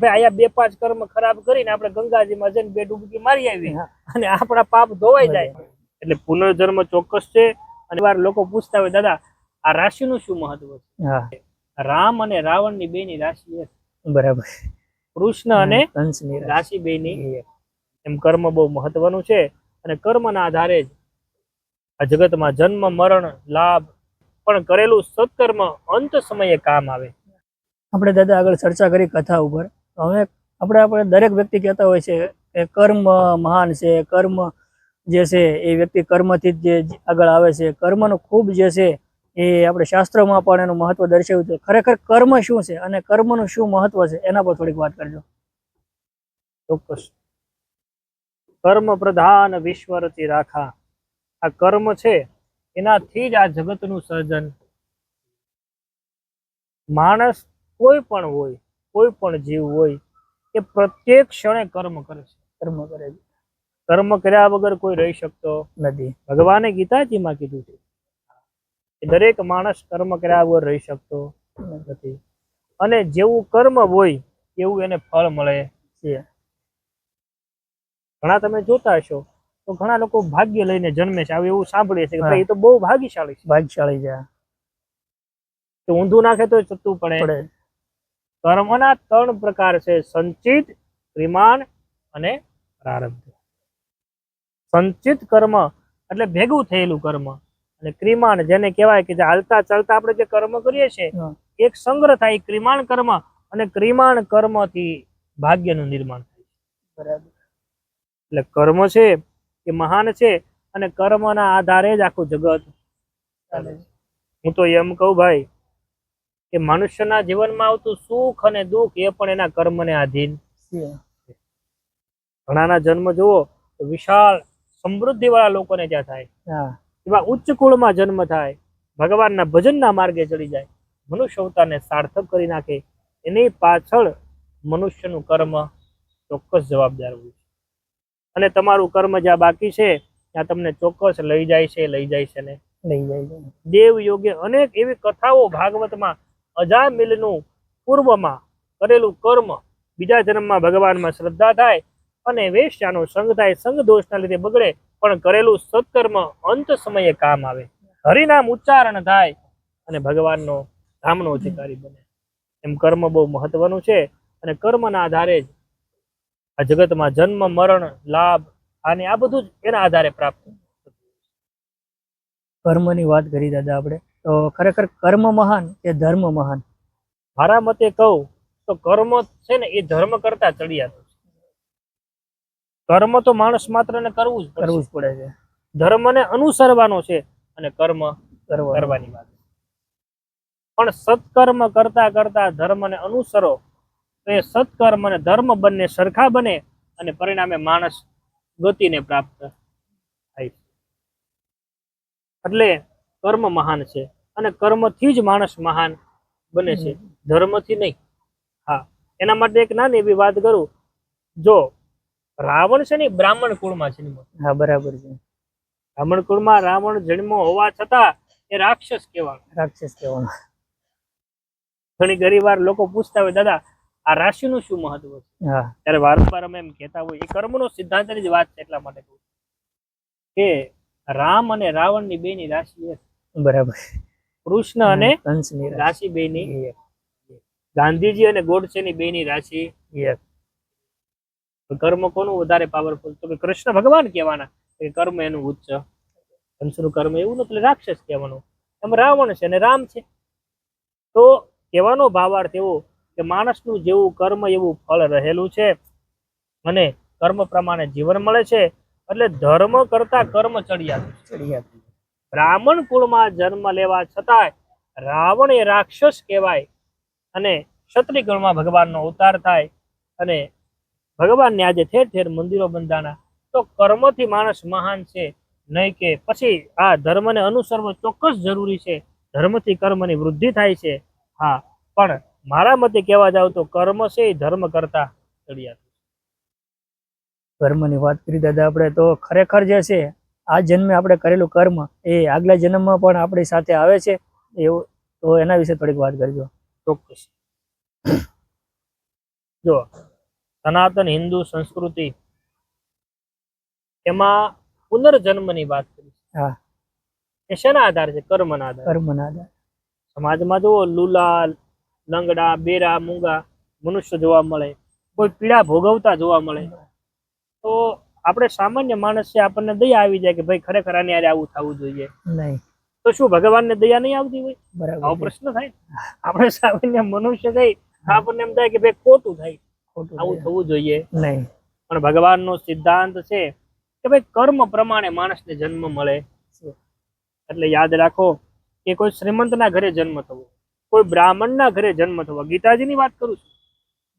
ભાઈ અહીંયા બે પાંચ કર્મ ખરાબ કરીને આપણે ગંગાજીમાં જઈને બે ડૂબકી મારી આવી. અને આપણા પાપ ધોવાઈ જાય. એટલે પુનર્જન્મ ચોક્કસ છે. અને વાર લોકો પૂછતા હોય દાદા આ રાશિનું શું મહત્વ છે? રામ અને રાવણની રાશિ એક બરાબર. કૃષ્ણ અને કંસની રાશિ. રાશિ બેની એક. એમ કર્મ બહુ મહત્વનું છે. અને કર્મના આધારે જ આ જગતમાં જન્મ મરણ લાભ પણ કરેલું સત્કર્મ અંત સમયે કામ આવે. આપણે દાદા આગળ ચર્ચા કરી કથા ઉપર. હવે આપણે આપણે દરેક વ્યક્તિ કહેતા હોય છે કે કર્મ મહાન છે, કર્મ જે છે એ વ્યક્તિ કર્મથી જ જે આગળ આવે છે. કર્મનું ખૂબ જે છે એ આપણે શાસ્ત્રોમાં પણ એનું મહત્વ દર્શાવ્યું છે. ખરેખર કર્મ શું છે અને કર્મનું શું મહત્વ છે એના પર થોડીક વાત કરજો. ચોક્કસ. કર્મ પ્રધાન વિશ્વ રચી રાખા. આ કર્મ છે એનાથી જ આ જગતનું સર્જન. માણસ કોઈ પણ હોય કોઈ પણ જીવ હોય એ પ્રત્યેક ક્ષણે કર્મ કરે છે. કર્મ કરે છે. કર્મ કર્યા વગર કોઈ રહી શકતો નથી. ભગવાને ગીતાજીમાં કીધું છે દરેક માણસ કર્મ કર્યા વગર રહી શકતો નથી. અને જેવું કર્મ હોય એવું એને ફળ મળે છે. ઘણા તમે જોતા હશો તો ઘણા લોકો ભાગ્ય લઈને જન્મે છે. એવું સાંભળીએ છે કે ભાઈ એ તો બહુ ભાગ્યશાળી છે. ભાગ્યશાળી છે. ઊંધું નાખે તો ચતું પડે. કર્મના ત્રણ પ્રકાર છે સંચિત ક્રિમાન અને પ્રારબ્ધ. સંચિત કર્મ એટલે ભેગું થયેલું કર્મ અને ક્રિમાન જેને કહેવાય કે જે હાલતા ચાલતા આપણે જે કર્મ કરીએ છીએ એક સંગ્રહ થાય ક્રિમાન કર્મ અને ક્રિમાન કર્મથી ભાગ્યનું નિર્માણ થાય. બરાબર. એટલે કર્મ છે એ મહાન છે અને કર્મના આધારે જ આખું જગત. હું તો એમ કહું ભાઈ કે મનુષ્યના જીવનમાં આવતું સુખ અને દુઃખ એ પણ એના કર્મને આધીન ઘણાના જન્મ જુઓ તો વિશાળ સમૃદ્ધિ વાળા લોકોને ત્યાં થાય. એવા ઉચ્ચ કુળમાં જન્મ થાય. ભગવાનના ભજનના માર્ગે ચડી જાય. મનુષ્ય અવતારને સાર્થક કરી નાખે. એની પાછળ મનુષ્યનું કર્મ ચોક્કસ જવાબદાર હોય છે. અને તમારું કર્મ જ્યાં બાકી છે ત્યાં તમને ચોક્કસ લઈ જાય છે લઈ જાય છે ને. લઈ જાય છે. દેવ યોગે અનેક એવી કથાઓ ભાગવતમાં અજામિલનું પૂર્વમાં કરેલું કર્મ બીજા જન્મમાં ભગવાનમાં શ્રદ્ધા થાય અને વેશ્યાનો સંગ થાય, સંગ દોષના લીધે બગડે, પણ કરેલું સત્કર્મ અંત સમયે કામ આવે. હરિનામ ઉચ્ચારણ થાય અને ભગવાનનો ધામનો અધિકારી બને. એમ કર્મ બહુ મહત્વનું છે અને કર્મના આધારે જ આ જગતમાં જન્મ, મરણ, લાભ અને આ બધું જ એના આધારે પ્રાપ્ત કર્મની વાત કરી દાદા આપણે. તો ખરેખર કર્મ મહાન કે ધર્મ મહાન? મારા મતે કહું તો કર્મ છે ને એ ધર્મ કરતા ચડિયાતું છે. કર્મ તો માણસ માત્ર ને કરવું જ કરવું જ પડે છે. ધર્મને અનુસરવાનો છે અને કર્મ કરવાનું. કરવાની વાત. પણ સત્કર્મ કરતા કરતા ધર્મને અનુસરો તો એ સત્કર્મ અને ધર્મ બંને સરખા બને અને પરિણામે માણસ ગતિને પ્રાપ્ત થાય છે. એટલે કર્મ મહાન છે અને કર્મથી જ માણસ મહાન બને છે. ધર્મથી નહીં. હા એના માટે એક નાની એવી વાત કરું. જો રાવણ છે ને બ્રાહ્મણ કુળમાં જન્મ્યો. હા બરાબર છે. બ્રાહ્મણ કુળમાં રાવણ જન્મ હોવા છતાં એ રાક્ષસ કહેવાય. રાક્ષસ કહેવાનું ઘણી ઘણી વાર લોકો પૂછતા હોય દાદા આ રાશિનું શું મહત્વ છે? ત્યારે વારંવાર અમે એમ કહેતા હોય એ કર્મનો સિદ્ધાંતની જ વાત છે એટલા માટે કહું કે રામ અને રાવણની બેની રાશિ એક બરાબર. કૃષ્ણ અને કંસની રાશિ. બે ની ગાંધીજી અને ગોડસે ની બે ની રાશિ કર્મ કોનું વધારે પાવરફુલ તો કે કૃષ્ણ ભગવાન કહેવાના. કે કર્મ એનું ઉચ્ચ. કંસનું કર્મ એવું નથી એટલે રાક્ષસ કહેવાનું. એમ રાવણ છે અને રામ છે. તો કહેવાનો ભાવાર્થ એવો કે માણસનું જેવું કર્મ એવું ફળ રહેલું છે અને કર્મ પ્રમાણે જીવન મળે છે એટલે ધર્મ કરતા કર્મ ચડિયા ચડિયા બ્રાહ્મણ કુળમાં જન્મ લેવા છતાંય રાવણ એ રાક્ષસ કહેવાય અને ક્ષત્રિય કુળમાં ભગવાનનો અવતાર થાય અને ભગવાનને આજે ઠેર ઠેર મંદિરો બંધાણા. તો કર્મથી માણસ મહાન છે, નહીં કે પછી આ ધર્મને અનુસરવો ચોક્કસ જરૂરી છે. ધર્મથી કર્મની વૃદ્ધિ થાય છે. હા, પણ મારા મતે કહેવા જાવ તો કર્મ છે ધર્મ કરતા ચડિયા કર્મની વાત કરી દાદા, આપણે તો ખરેખર જે છે આ જન્મે આપણે કરેલું કર્મ એ આગલા જન્મમાં પણ આપણી સાથે આવે છે એવું તો એના વિશે થોડીક વાત કરજો. ચોક્કસ. જો સનાતન હિન્દુ સંસ્કૃતિ એમાં પુનર્જન્મની વાત કરી હા. એ શેના આધાર છે? કર્મના આધાર. કર્મના આધાર. સમાજમાં જુઓ લુલા લંગડા બેરા મૂંગા મનુષ્ય જોવા મળે કોઈ પીડા ભોગવતા જોવા મળે તો આપણે સામાન્ય માણસ છે આપણને દયા આવી જાય કે ભાઈ ખરેખર આને યારે આવું થવું જોઈએ. નહીં. તો શું ભગવાનને દયા નહીં આવતી હોય? બરાબર આવો પ્રશ્ન થાય આપણે સામાન્ય મનુષ્ય થઈ આપણને એમ થાય કે ભાઈ ખોટું થાય. ખોટું આવું થવું જોઈએ. નહીં. પણ ભગવાનનો સિદ્ધાંત છે કે ભાઈ કર્મ પ્રમાણે માણસને જન્મ મળે. એટલે યાદ રાખો કે કોઈ શ્રીમંતના ઘરે જન્મ થવો કોઈ બ્રાહ્મણના ઘરે જન્મ થવો. ગીતાજીની વાત કરું છું.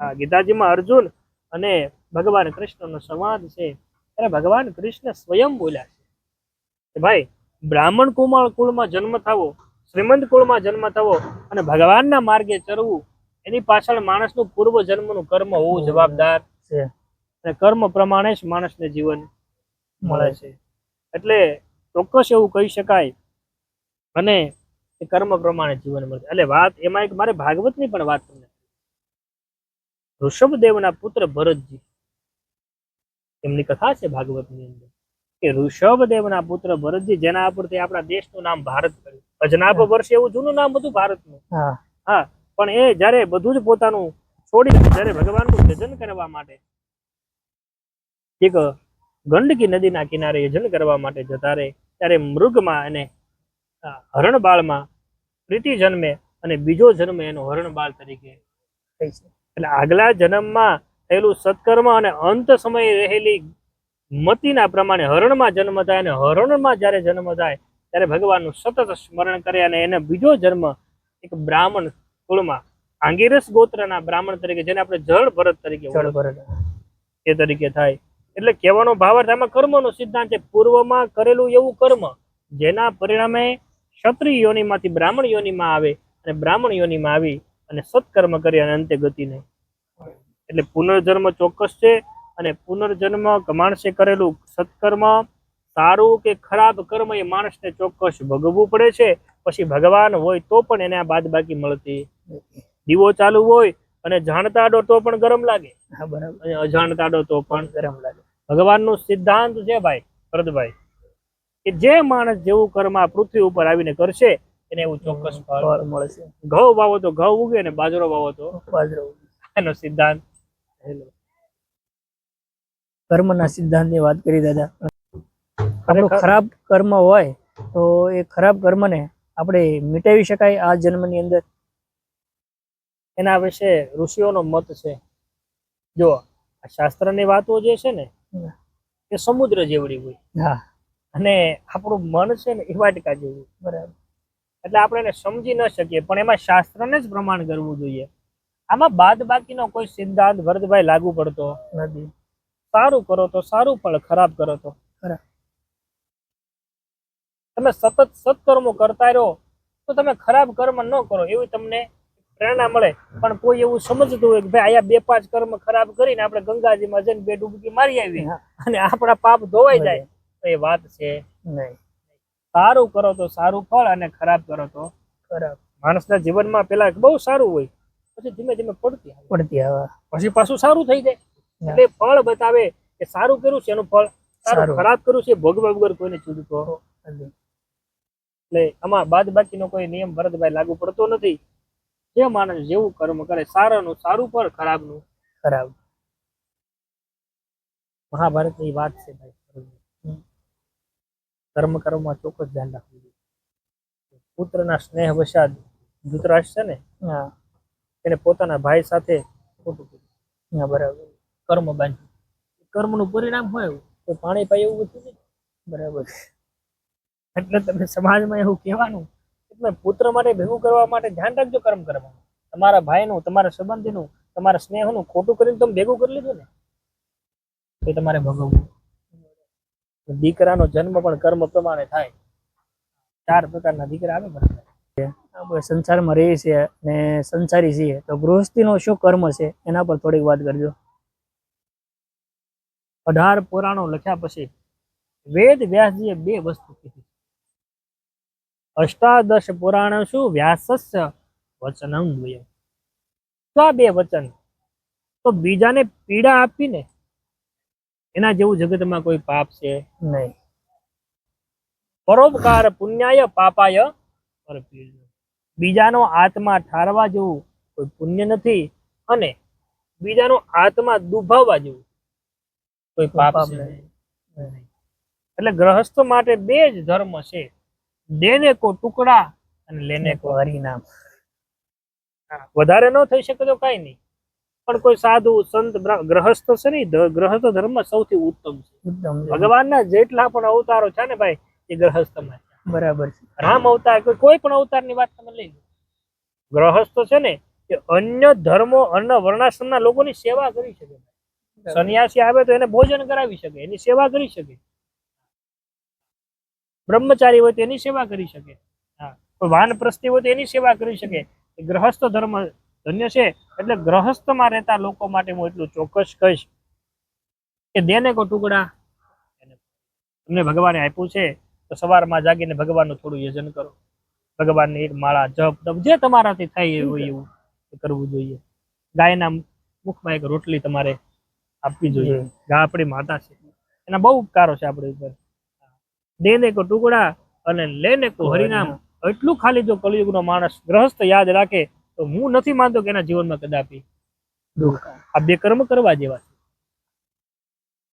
હા ગીતાજીમાં અર્જુન અને ભગવાન કૃષ્ણનો સંવાદ છે ત્યારે ભગવાન કૃષ્ણ સ્વયં બોલ્યા છે. કે ભાઈ બ્રાહ્મણ કુમાર કુળમાં જન્મ થવો શ્રીમંત કુળમાં જન્મ થવો અને ભગવાનના માર્ગે ચરવું એની પાછળ માણસનું પૂર્વ જન્મનું કર્મ હોવું જવાબદાર છે. અને કર્મ પ્રમાણે જ માણસને જીવન મળે છે. એટલે ચોક્કસ એવું કહી શકાય અને એ કર્મ પ્રમાણે જીવન મળે છે. એટલે વાત એમાં એક મારે ભાગવતની પણ વાત તમને ઋષભદેવના પુત્ર ભરતજી. એમની કથા છે ભાગવતની અંદર કે ઋષભદેવના પુત્ર ભરતજી જેના ઉપરથી આપણા દેશનું નામ ભારત કર્યું અજનાભ વર્ષ એવું જૂનું નામ હતું ભારતનું. હા. પણ એ જ્યારે બધું જ પોતાનું છોડી જ્યારે ભગવાનનું ભજન કરવા માટે એક ગંડકી નદીના કિનારે યજન કરવા માટે જતા રહે ત્યારે મૃગમાં અને હરણબાળમાં પ્રીતિ જન્મે અને બીજો જન્મ એનો હરણબાળ તરીકે થઈ છે. એટલે આગલા જન્મમાં થયેલું સત્કર્મ અને અંત સમયે રહેલી મતિના પ્રમાણે હરણમાં જન્મ થાય અને હરણમાં જ્યારે જન્મ થાય ત્યારે ભગવાનનું સતત સ્મરણ કરે અને એને બીજો જન્મ એક બ્રાહ્મણ કુળમાં આંગીરસ ગોત્રના બ્રાહ્મણ તરીકે જેને આપણે જળ ભરત તરીકે જળ ભરત. એ તરીકે થાય. એટલે કહેવાનો ભાવાર્થ આમાં કર્મનો સિદ્ધાંત છે. પૂર્વમાં કરેલું એવું કર્મ જેના પરિણામે ક્ષત્રિય યોનિમાંથી બ્રાહ્મણ યોનિમાં આવે અને બ્રાહ્મણ યોનિમાં આવી અને સત્કર્મ કરી અને અંતે ગતિ નહીં. એટલે પુનર્જન્મ ચોક્કસ છે અને પુનર્જન્મ માણસે કરેલું સત્કર્મ સારું કે ખરાબ કર્મ એ માણસને ચોક્કસ ભોગવવું પડે છે. પછી ભગવાન હોય તો પણ એને આ બાદ બાકી મળતી. દીવો ચાલુ હોય અને જાણતા આડો તો પણ ગરમ લાગે. અને અજાણતા આડો તો પણ ગરમ લાગે. ભગવાનનો સિદ્ધાંત છે ભાઈ ભરતભાઈ કે જે માણસ જેવું કર્મ આ પૃથ્વી ઉપર આવીને કરશે એને એવું ચોક્કસ ફળ મળે છે. ઘઉં વાવો તો ઘઉં ઉગે ને બાજરો વાવો તો બાજરો એનો સિદ્ધાંત. હેલો. કર્મના સિદ્ધાંતની વાત કરી દાદા. આપણું ખરાબ કર્મ હોય તો એ ખરાબ કર્મને આપણે મિટાવી શકાય આ જન્મની અંદર. એના વિશે ઋષિઓનો મત છે. જો આ શાસ્ત્રની વાતો જે છે ને એ સમુદ્ર જેવડી હોય. હા. અને આપણું મન છે ને એ વાટકા જેવું. બરાબર. એટલે આપણે એને સમજી ન શકીએ પણ એમાં શાસ્ત્રને જ પ્રમાણ કરવું જોઈએ. આમાં બાદ બાકીનો કોઈ સિદ્ધાંત ભરતભાઈ લાગુ પડતો નથી. સારું કરો તો સારું પણ ખરાબ કરો તો. ખરાબ. તમે સતત સત્કર્મો કરતા રહો તો તમે ખરાબ કર્મ ન કરો એવી તમને પ્રેરણા મળે. પણ કોઈ એવું સમજતું હોય કે ભાઈ આયા બે પાંચ કર્મ ખરાબ કરીને આપણે ગંગાજીમાં જઈને બે ડૂબકી મારી આવી અને આપણા પાપ ધોવાઈ જાય. તો એ વાત છે. નહીં. સારું કરો તો સારું ફળ અને ખરાબ કરો તો ખરાબ. માણસના જીવનમાં પેલા બહુ સારું હોય પછી ધીમે ધીમે પડતી આવે. પડતી આવે. પછી પાછું સારું થઈ જાય. એટલે ફળ બતાવે કે સારું કર્યું છે એનું ફળ સારું. ખરાબ કર્યું છે ભોગવા વગર કોઈને છૂટતો. એટલે આમાં બાદ બાકીનો કોઈ નિયમ ભરતભાઈ લાગુ પડતો નથી. જે માણસ જેવું કર્મ કરે સારાનું સારું ફળ ખરાબનું. ખરાબ. મહાભારતની વાત છે ભાઈ. કર્મ કર્મમાં ચોક્કસ ધ્યાન રાખવું જોઈએ. પુત્રના સ્નેહ વસાદ ધૂતરાશ છે ને હા. એને પોતાના ભાઈ સાથે ખોટું કર્યું. હા બરાબર. કર્મ બાંધ્યું. કર્મનું પરિણામ હોય એવું તો પાણી પાય એવું બધું નહીં. બરાબર. એટલે તમે સમાજમાં એવું કહેવાનું એટલે પુત્ર માટે ભેગું કરવા માટે ધ્યાન રાખજો કર્મ કરવાનું. તમારા ભાઈનું તમારા સંબંધીનું તમારા સ્નેહનું ખોટું કરીને તમે ભેગું કરી લીધું ને એ તમારે ભોગવવું. દીકરાનો જન્મ પણ કર્મ પ્રમાણે થાય. ચાર પ્રકારના દીકરા આવે સંસારમાં રહીએ છીએ અને સંસારી છીએ. તો ગૃહસ્થીનો શું કર્મ છે? એના પર થોડીક વાત કરજો. અઢાર પુરાણો લખ્યા પછી વેદ વ્યાસજીએ બે વસ્તુ કીધી. અષ્ટાદશ પુરાણ શું? વ્યાસસ્ય વચનમ દ્વયમ. તો આ બે વચન? તો બીજાને પીડા આપીને એના જેવું જગતમાં કોઈ પાપ છે? નહીં. પરોપકાર પુણ્યાય પાપાય. બીજાનો આત્મા ઠારવા જેવું કોઈ પુણ્ય નથી અને બીજાનો આત્મા દુભાવવા જેવું કોઈ પાપ છે. એટલે ગ્રહસ્થ માટે બે જ ધર્મ છે. દેને કો ટુકડા અને લેને કો હરિનામ વધારે ન થઈ શકે તો કઈ નહીં. પણ કોઈ સાધુ સંત ગ્રહસ્થ છે નહીં. ગ્રહસ્થ ધર્મ સૌથી ઉત્તમ છે. ભગવાનના જેટલા પણ અવતારો છે ને ભાઈ એ ગ્રહસ્થમાં બરાબર છે. રામ અવતાર કોઈ પણ અવતારની વાત તમે લઈ લો. ગ્રહસ્થ છે ને એ અન્ય ધર્મો અન્ય વર્ણાશ્રમના લોકોની સેવા કરી શકે સન્યાસી આવે તો એને ભોજન કરાવી શકે એની સેવા કરી શકે. બ્રહ્મચારી હોય તો એની સેવા કરી શકે. હા. વાનપ્રસ્થી હોય તો એની સેવા કરી શકે. ગ્રહસ્થ ધર્મ ધન્ય છે. એટલે ગ્રહસ્થમાં રહેતા લોકો માટે હું એટલું ચોક્કસ કહીશ કે દેને કો ટુકડા. તમને ભગવાને આપ્યું છે તો સવારમાં જાગીને ભગવાનનું થોડું યજન કરો. ભગવાનની એક માળા જપ તપ જે તમારાથી થાય એવું એવું કરવું જોઈએ. ગાયના મુખમાં એક રોટલી તમારે આપવી જોઈએ. ગા આપણી માતા છે. એના બહુ ઉપકારો છે આપણી ઉપર. દેને કો ટુકડા અને લેને કો હરિનામ. એટલું ખાલી જો કલિયુગનો માણસ ગ્રહસ્થ યાદ રાખે તો હું નથી માનતો કે એના જીવનમાં કદાપી આ બે કર્મ કરવા જેવા છે.